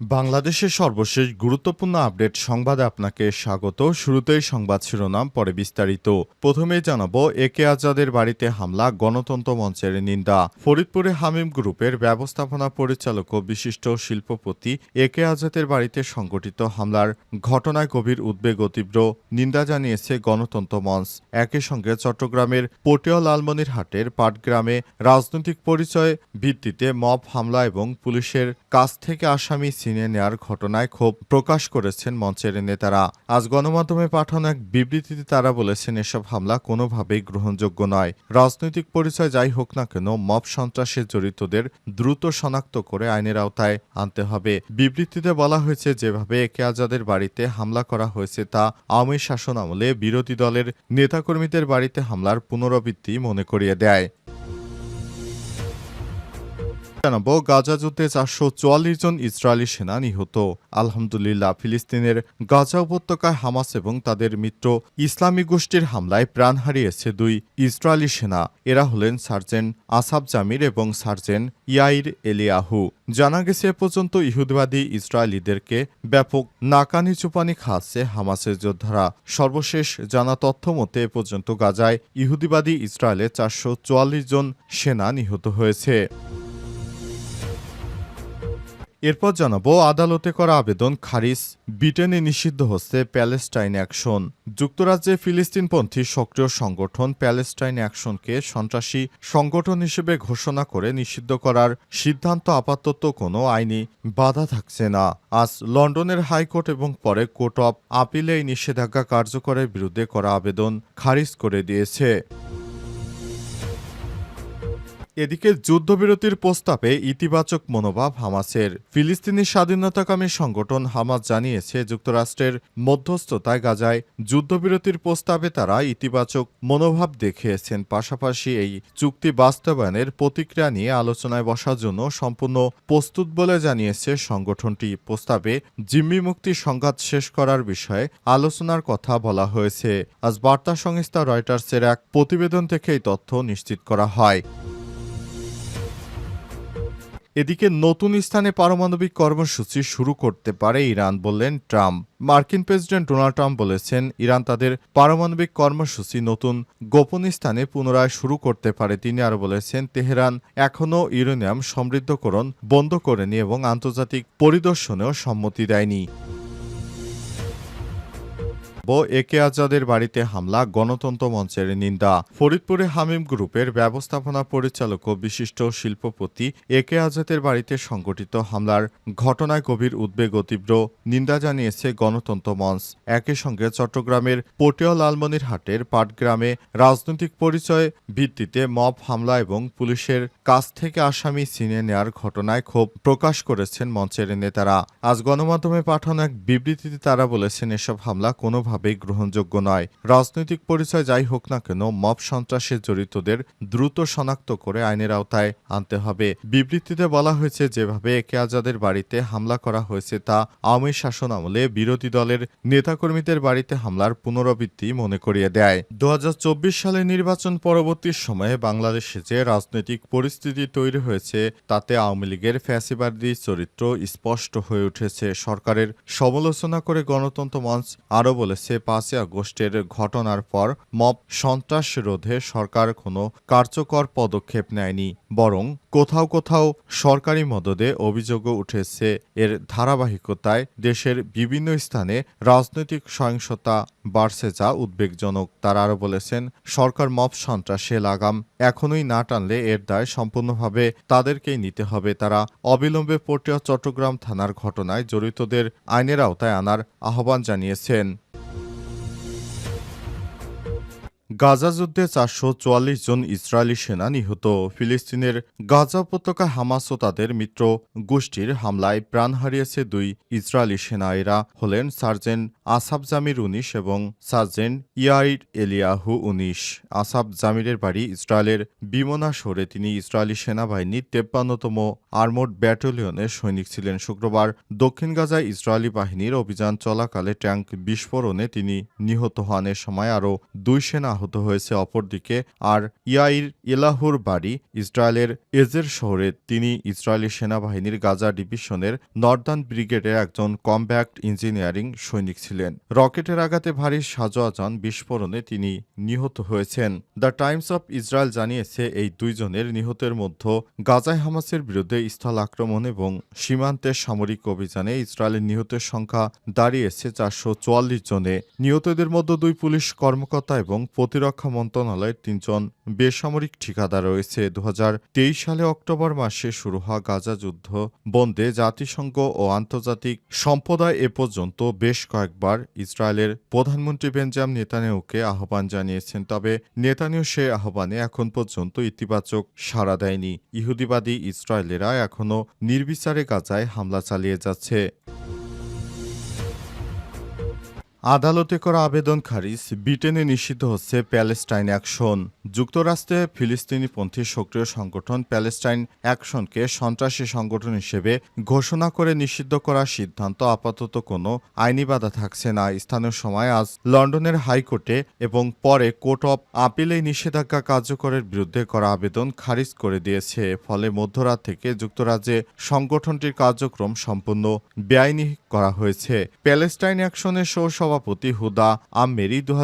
বাংলাদেশের সর্বশেষ গুরুত্বপূর্ণ আপডেট সংবাদে আপনাকে স্বাগত। শুরুতেই সংবাদ শিরোনাম, পরে বিস্তারিত। প্রথমেই জানাব, একে আজাদের বাড়িতে হামলা, গণতন্ত্র মঞ্চের নিন্দা। ফরিদপুরে হামিম গ্রুপের ব্যবস্থাপনা পরিচালক ও বিশিষ্ট শিল্পপতি একে আজাদের বাড়িতে সংঘটিত হামলার ঘটনায় গভীর উদ্বেগ ও তীব্র নিন্দা জানিয়েছে গণতন্ত্র মঞ্চ। একই সঙ্গে চট্টগ্রামের পটিয়া লালমনিরহাটের পাটগ্রামে রাজনৈতিক পরিচয় ভিত্তিতে মব হামলা এবং পুলিশের কাছ থেকে আসামি ছিনিয়ে নেয়ার ঘটনায় ক্ষোভ প্রকাশ করেছেন মঞ্চের নেতারা। আজ গণমাধ্যমে পাঠানো এক বিবৃতিতে তারা বলেছেন, এসব হামলা কোনোভাবেই গ্রহণযোগ্য নয়। রাজনৈতিক পরিচয় যাই হোক না কেন, মব সন্ত্রাসে জড়িতদের দ্রুত শনাক্ত করে আইনের আওতায় আনতে হবে। বিবৃতিতে বলা হয়েছে, যেভাবে একে আজাদের বাড়িতে হামলা করা হয়েছে তা আওয়ামী শাসন আমলে বিরোধী দলের নেতাকর্মীদের বাড়িতে হামলার পুনরাবৃত্তি মনে করিয়ে দেয়। জানাব গাজা যুদ্ধে চারশো চুয়াল্লিশ জন ইসরায়েলি সেনা নিহত। আলহামদুলিল্লাহ, ফিলিস্তিনের গাজা উপত্যকায় হামাস এবং তাদের মিত্র ইসলামী গোষ্ঠীর হামলায় প্রাণ হারিয়েছে দুই ইসরায়েলি সেনা। এরা হলেন সার্জেন্ট আসাব জামির এবং সার্জেন্ট ইয়াইর এলিয়াহু। জানা গেছে, এ পর্যন্ত ইহুদিবাদী ইসরায়েলিদেরকে ব্যাপক নাকানি চুপানি খাচ্ছে হামাসের যোদ্ধারা। সর্বশেষ জানা তথ্য মতে, এ পর্যন্ত গাজায় ইহুদিবাদী ইসরায়েলে চারশো চুয়াল্লিশ জন সেনা নিহত হয়েছে। এরপর জানাব, আদালতে করা আবেদন খারিজ, ব্রিটেনে নিষিদ্ধ হচ্ছে প্যালেস্টাইন অ্যাকশন। যুক্তরাজ্যে ফিলিস্তিনপন্থী সক্রিয় সংগঠন প্যালেস্টাইন অ্যাকশনকে সন্ত্রাসী সংগঠন হিসেবে ঘোষণা করে নিষিদ্ধ করার সিদ্ধান্ত আপাতত কোনো আইনি বাধা থাকছে না। আজ লন্ডনের হাইকোর্ট এবং পরে কোর্ট অফ আপিলে এই নিষেধাজ্ঞা কার্যকরের বিরুদ্ধে করা আবেদন খারিজ করে দিয়েছে। এদিকে যুদ্ধবিরতির প্রস্তাবে ইতিবাচক মনোভাব হামাসের। ফিলিস্তিনি স্বাধীনতাকামী সংগঠন হামাস জানিয়েছে, যুক্তরাষ্ট্রের মধ্যস্থতায় গাজায় যুদ্ধবিরতির প্রস্তাবে তারা ইতিবাচক মনোভাব দেখিয়েছেন। পাশাপাশি এই চুক্তি বাস্তবায়নের প্রতিক্রিয়া নিয়ে আলোচনায় বসার জন্য সম্পূর্ণ প্রস্তুত বলে জানিয়েছে সংগঠনটি। প্রস্তাবে জিম্মি মুক্তি সংঘাত শেষ করার বিষয়ে আলোচনার কথা বলা হয়েছে। আজ বার্তা সংস্থা রয়টার্সের এক প্রতিবেদন থেকে এই তথ্য নিশ্চিত করা হয়। এদিকে নতুন স্থানে পারমাণবিক কর্মসূচি শুরু করতে পারে ইরান বললেন ট্রাম্প। মার্কিন প্রেসিডেন্ট ডোনাল্ড ট্রাম্প বলেছেন, ইরান তাদের পারমাণবিক কর্মসূচি নতুন গোপন স্থানে পুনরায় শুরু করতে পারে। তিনি আরও বলেছেন, তেহরান এখনও ইউরেনিয়াম সমৃদ্ধকরণ বন্ধ করেনি এবং আন্তর্জাতিক পরিদর্শনেও সম্মতি দেয়নি। ও একে আজাদের বাড়িতে হামলা, গণতন্ত্র মঞ্চের নিন্দা। ফরিদপুরে হামিম গ্রুপের ব্যবস্থাপনা পরিচালক ও বিশিষ্ট শিল্পপতি একে আজাদের বাড়িতে সংঘটিত হামলার ঘটনায় গভীর উদ্বেগ ও তীব্র নিন্দা জানিয়েছে গণতন্ত্র মঞ্চ। একই সঙ্গে চট্টগ্রামের পটিয়া লালমনিরহাটের পাটগ্রামে রাজনৈতিক পরিচয় ভিত্তিতে মব হামলা এবং পুলিশের কাছ থেকে আসামি ছিনিয়ে নেয়ার ঘটনায় ক্ষোভ প্রকাশ করেছেন মঞ্চের নেতারা। আজ গণমাধ্যমে পাঠানো এক বিবৃতিতে তারা বলেছেন, এসব হামলা কোনোভাবে কোনোভাবেই গ্রহণযোগ্য নয়। রাজনৈতিক পরিচয় যাই হোক না কেন, মব সন্ত্রাসে জড়িতদের দ্রুত শনাক্ত করে আইনের আওতায় আনতে হবে। বিবৃতিতে বলা হয়েছে, যেভাবে একে আজাদের বাড়িতে হামলা করা হয়েছে তা আওয়ামী শাসন আমলে বিরোধী দলের নেতাকর্মীদের বাড়িতে হামলার পুনরাবৃত্তি মনে করিয়ে দেয়। দু সালে নির্বাচন পরবর্তী সময়ে বাংলাদেশে যে রাজনৈতিক পরিস্থিতি তৈরি হয়েছে, তাতে আওয়ামী লীগের ফ্যাসিবাদী চরিত্র স্পষ্ট হয়ে উঠেছে। সরকারের সমালোচনা করে গণতন্ত্র মঞ্চ আরও বলেছে হয়েছে পাঁচই আগস্টের ঘটনার পর মব সন্ত্রাস রোধে সরকার কোনো কার্যকর পদক্ষেপ নেয়নি, বরং কোথাও কোথাও সরকারি মদদে অভিযোগও উঠেছে এর ধারাবাহিকতায় দেশের বিভিন্ন স্থানে রাজনৈতিক সহিংসতা বাড়ছে যা উদ্বেগজনক, তারা আরও বলেছেন, সরকার মব সন্ত্রাসে লাগাম, এখনই না টানলে এর দায় সম্পূর্ণভাবে তাদেরকেই নিতে হবে, তারা অবিলম্বে পটিয়া চট্টগ্রাম থানার ঘটনায় জড়িতদের আইনের আওতায় আনার আহ্বান জানিয়েছেন। গাজা যুদ্ধে চারশো চুয়াল্লিশ জন ইসরায়েলি সেনা নিহত। ফিলিস্তিনের গাজা উপত্যকা হামাস ও তাদের মিত্র গোষ্ঠীর হামলায় প্রাণ হারিয়েছে দুই ইসরায়েলি সেনা। এরা হলেন সার্জেন্ট আসাব জামির উনিশ এবং সার্জেন্ট ইয়াইর এলিয়াহু উনিশ। আসাব জামিরের বাড়ি ইসরায়েলের বিমনা শহরে তিনি ইসরায়েলি সেনাবাহিনীর তেপ্পান্নতম আর্মোড ব্যাটালিয়নের সৈনিক ছিলেন। শুক্রবার দক্ষিণ গাজায় ইসরায়েলি বাহিনীর অভিযান চলাকালে ট্যাঙ্ক বিস্ফোরণে তিনি নিহত এ সময় আরও দুই সেনা আহত হয়েছে। অপরদিকে আর ইয়াইর এলাহুর বাড়ি ইসরায়েলের এজের শহরে তিনি ইসরায়েলি সেনাবাহিনীর গাজা ডিভিশনের নর্দার্ন ব্রিগেডের একজন কমব্যাক্ট ইঞ্জিনিয়ারিং সৈনিক ছিলেন। রকেটের আঘাতে ভারী সাজোয়াজান বিস্ফোরণে তিনি নিহত হয়েছেন। দ্য টাইমস অফ ইসরায়েল জানিয়েছে, এই দুইজনের নিহতের মধ্যে গাজায় হামাসের বিরুদ্ধে স্থল আক্রমণ এবং সীমান্তের সামরিক অভিযানে ইসরায়েলের নিহতের সংখ্যা দাঁড়িয়েছে চারশো চুয়াল্লিশ জনে। নিহতদের মধ্যে দুই পুলিশ কর্মকর্তা এবং প্রতিরক্ষা মন্ত্রণালয়ের তিনজন বেসামরিক ঠিকাদার রয়েছে। দু হাজার তেইশ সালে অক্টোবর মাসে শুরু হওয়া গাজা যুদ্ধ বন্ধে জাতিসংঘ ও আন্তর্জাতিক সম্প্রদায় এ পর্যন্ত বেশ কয়েকবার ইসরায়েলের প্রধানমন্ত্রী বেঞ্জাম নেতানিয়াহুকে আহ্বান জানিয়েছেন, তবে নেতানিয়াহু সে আহ্বানে এখন পর্যন্ত ইতিবাচক সাড়া দেয়নি। ইহুদিবাদী ইসরায়েলেরা এখনও নির্বিচারে গাজায় হামলা চালিয়ে যাচ্ছে। আদালতে করা আবেদন খারিজ ব্রিটেনে নিষিদ্ধ হচ্ছে প্যালেস্টাইন অ্যাকশন। যুক্তরাষ্ট্রে ফিলিস্তিনিপন্থী সক্রিয় সংগঠন প্যালেস্টাইন অ্যাকশনকে সন্ত্রাসী সংগঠন হিসেবে ঘোষণা করে নিষিদ্ধ করার সিদ্ধান্ত আপাতত কোনো আইনি বাধা থাকছে না। স্থানীয় সময় আজ লন্ডনের হাইকোর্টে এবং পরে কোর্ট অফ আপিল এই নিষেধাজ্ঞা কার্যকরের বিরুদ্ধে করা আবেদন খারিজ করে দিয়েছে। ফলে মধ্যরাত থেকে যুক্তরাজ্যে সংগঠনটির কার্যক্রম সম্পূর্ণ বেআইনি করা হয়েছে। প্যালেস্টাইন অ্যাকশনের সহ সভাপতি হুদা আম্মেরি দু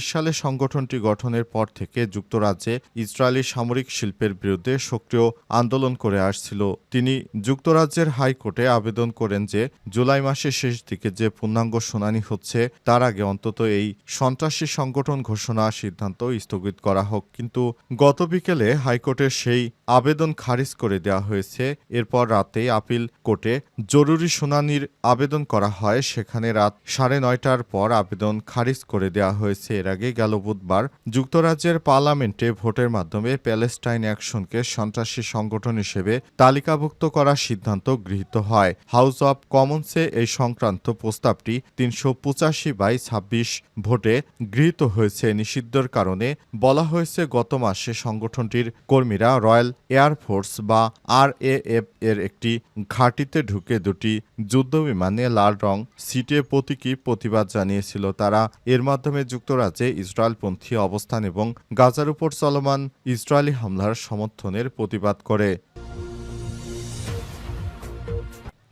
সালে সংগঠনটি গঠনের পর থেকে যুক্তরাজ্যে ইসরায়েলি সামরিক শিল্পের বিরুদ্ধে সক্রিয় আন্দোলন করে আসছিল। তিনি যুক্তরাজ্যের হাইকোর্টে আবেদন করেন যে, জুলাই মাসের শেষ দিকে যে পূর্ণাঙ্গ শুনানি হচ্ছে, তার আগে অন্তত এই সন্ত্রাসী সংগঠন ঘোষণা সিদ্ধান্ত স্থগিত করা হোক। কিন্তু গত বিকেলে হাইকোর্টের সেই আবেদন খারিজ করে দেওয়া হয়েছে। এরপর রাতে আপিল কোর্টে জরুরি শুনানির আবেদন করা হয়। সেখানে রাত সাড়ে নয়টার পর আবেদন খারিজ করে দেওয়া হয়েছে। এর আগে গেল বুধবার যুক্তরাজ্যের পার্লামেন্টে ভোটের মাধ্যমে প্যালেস্টাইন অ্যাকশনকে সন্ত্রাসী সংগঠন হিসেবে তালিকাভুক্ত করার সিদ্ধান্ত গৃহীত হয়। হাউস অব কমন্সে এই সংক্রান্ত প্রস্তাবটি তিনশো পঁচাশি বাই ছাব্বিশ ভোটে গৃহীত হয়েছে। নিষিদ্ধর কারণে বলা হয়েছে, গত মাসে সংগঠনটির কর্মীরা রয়্যাল এয়ারফোর্স বা আরএএফ এর একটি ঘাঁটিতে ঢুকে দুটি যুদ্ধবিমানে লাল রং সিটে প্রতীকী প্রতিবাদ জানিয়েছিল, তারা এর মাধ্যমে যুক্তরাজ্যে ইসরায়েলপন্থী অবস্থান এবং গাজার উপর চলমান ইসরায়েলি হামলার সমর্থনের প্রতিবাদ করে।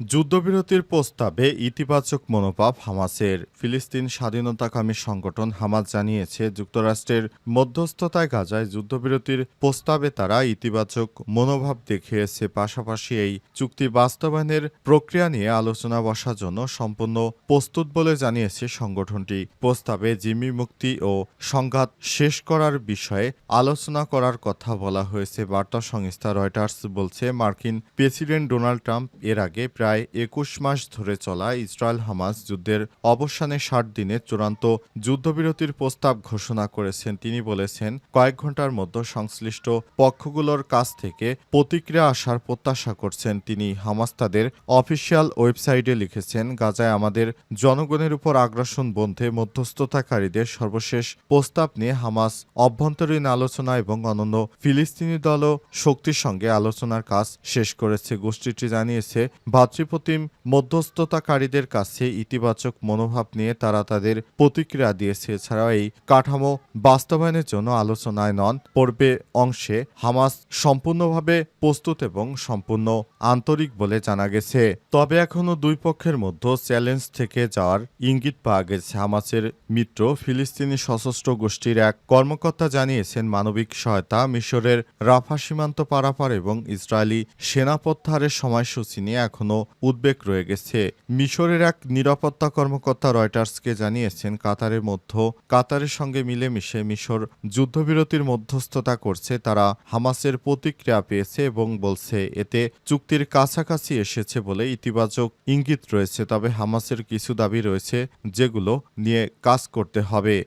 যুদ্ধবিরতির প্রস্তাবে ইতিবাচক মনোভাব হামাসের। ফিলিস্তিন স্বাধীনতাকামী সংগঠন হামাস জানিয়েছে, যুক্তরাষ্ট্রের মধ্যস্থতায় গাজায় যুদ্ধবিরতির প্রস্তাবে তারা ইতিবাচক মনোভাব দেখিয়েছে। পাশাপাশি এই চুক্তি বাস্তবায়নের প্রক্রিয়া নিয়ে আলোচনা বসার জন্য সম্পূর্ণ প্রস্তুত বলে জানিয়েছে সংগঠনটি। প্রস্তাবে জিম্মি মুক্তি ও সংঘাত শেষ করার বিষয়ে আলোচনা করার কথা বলা হয়েছে। বার্তা সংস্থা রয়টার্স বলছে, মার্কিন প্রেসিডেন্ট ডোনাল্ড ট্রাম্প এর আগে প্রায় একুশ মাস ধরে চলা ইসরায়েল হামাস যুদ্ধের অবসানে ষাট দিনের চূড়ান্ত যুদ্ধবিরতির প্রস্তাব ঘোষণা করেছেন। তিনি বলেছেন, কয়েক ঘণ্টার মধ্যে সংশ্লিষ্ট পক্ষগুলোর কাছ থেকে প্রতিক্রিয়া আসার প্রত্যাশা করছেন। তিনি হামাস তাদের অফিসিয়াল ওয়েবসাইটে লিখেছেন, গাজায় আমাদের জনগণের উপর আগ্রাসন বন্ধে মধ্যস্থতাকারীদের সর্বশেষ প্রস্তাব নিয়ে হামাস অভ্যন্তরীণ আলোচনা এবং অনন্য ফিলিস্তিনি দল শক্তির সঙ্গে আলোচনার কাজ শেষ করেছে। গোষ্ঠীটি জানিয়েছে ভাতৃপ্রতিম মধ্যস্থতাকারীদের কাছে ইতিবাচক মনোভাব নিয়ে তারা তাদের প্রতিক্রিয়া দিয়েছে। এছাড়াও এই কাঠামো বাস্তবায়নের জন্য আলোচনায় নন, পর্বে অংশে হামাস সম্পূর্ণভাবে প্রস্তুত এবং সম্পূর্ণ আন্তরিক বলে জানা গেছে। তবে এখনও দুই পক্ষের মধ্যে চ্যালেঞ্জ থেকে যাওয়ার ইঙ্গিত পাওয়া গেছে। হামাসের মিত্র ফিলিস্তিনি সশস্ত্র গোষ্ঠীর এক কর্মকর্তা জানিয়েছেন, মানবিক সহায়তা, মিশরের রাফা সীমান্ত পারাপার এবং ইসরায়েলি সেনা প্রত্যাহারের সময়সূচি নিয়ে এখনও উদ্বেগ রয়ে গেছে। মিশরের এক নিরাপত্তা কর্মকর্তা রয়টার্সকে জানিয়েছেন, কাতারের মধ্য, কাতারের সঙ্গে মিলেমিশে মিশর যুদ্ধবিরতির মধ্যস্থতা করছে। তারা হামাসের প্রতিক্রিয়া পেয়েছে এবং বলছে, এতে চুক্তির কাছাকাছি এসেছে বলে ইতিবাচক ইঙ্গিত রয়েছে। তবে হামাসের কিছু দাবি রয়েছে, যেগুলো নিয়ে কাজ করতে হবে।